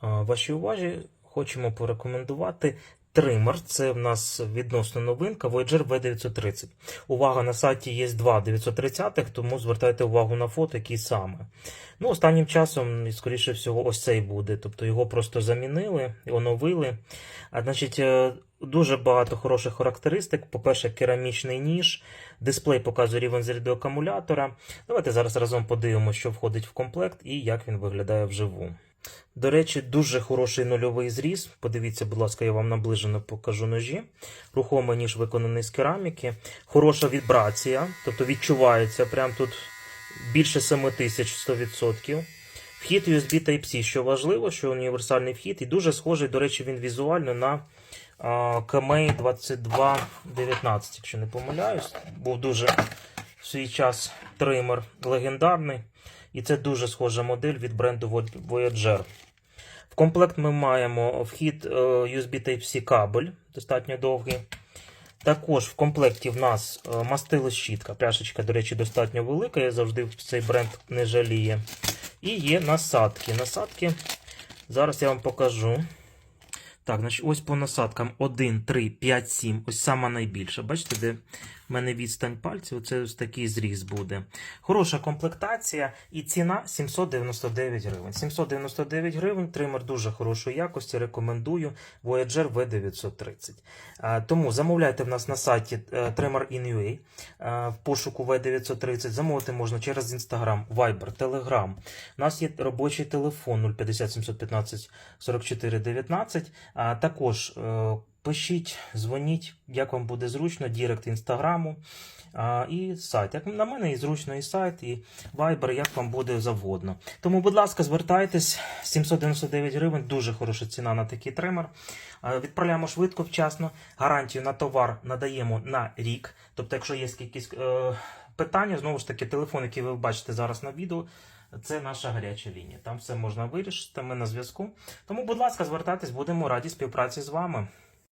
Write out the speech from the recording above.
Вашій увазі хочемо порекомендувати тример. Це в нас відносно новинка Voyager V930. Увага, на сайті є два 930-х, тому звертайте увагу на фото, який саме. Ну, останнім часом, скоріше всього, ось цей буде. Тобто його просто замінили, оновили. А, значить, е, дуже багато хороших характеристик. По-перше, керамічний ніж, дисплей показує рівень заряду акумулятора. Давайте зараз разом подивимося, що входить в комплект і як він виглядає вживу. До речі, дуже хороший нульовий зріз. Подивіться, будь ласка, я вам наближено покажу ножі. Рухомий ніж виконаний з кераміки. Хороша вібрація, тобто відчувається прям тут більше 7000 100%. Вхід USB Type-C, що важливо, що універсальний вхід, і дуже схожий, до речі, він візуально на а, 2219, якщо не помиляюсь. Був дуже в свій час тример легендарний. І це дуже схожа модель від бренду Voyager. В комплект ми маємо вхід е, USB Type-C кабель, достатньо довгий. Також в комплекті в нас е, мастило щітка. Пляшечка, до речі, достатньо велика. Я завжди цей бренд не жаліє. І є насадки. Насадки зараз я вам покажу. Так, значить, ось по насадкам 1, 3, 5, 7. Ось сама найбільша. Бачите, де в мене відстань пальців, оце ось такий зріз буде. Хороша комплектація і ціна 799 гривень. 799 гривень, тример дуже хорошої якості, рекомендую. Voyager V930. Тому замовляйте в нас на сайті е, Trimmer в пошуку V930. Замовити можна через Instagram, Viber, Telegram. У нас є робочий телефон 050 715 44 19. А також е, пишіть, дзвоніть, як вам буде зручно, дірект інстаграму а, і сайт. Як на мене і зручно і сайт, і Viber, як вам буде завгодно. Тому, будь ласка, звертайтесь 799 гривень, дуже хороша ціна на такий тример. Відправляємо швидко, вчасно. Гарантію на товар надаємо на рік. Тобто, якщо є якісь е, питання, знову ж таки, телефон, який ви бачите зараз на відео. Це наша гаряча лінія. Там все можна вирішити. Ми на зв'язку. Тому, будь ласка, звертайтесь, будемо раді співпраці з вами.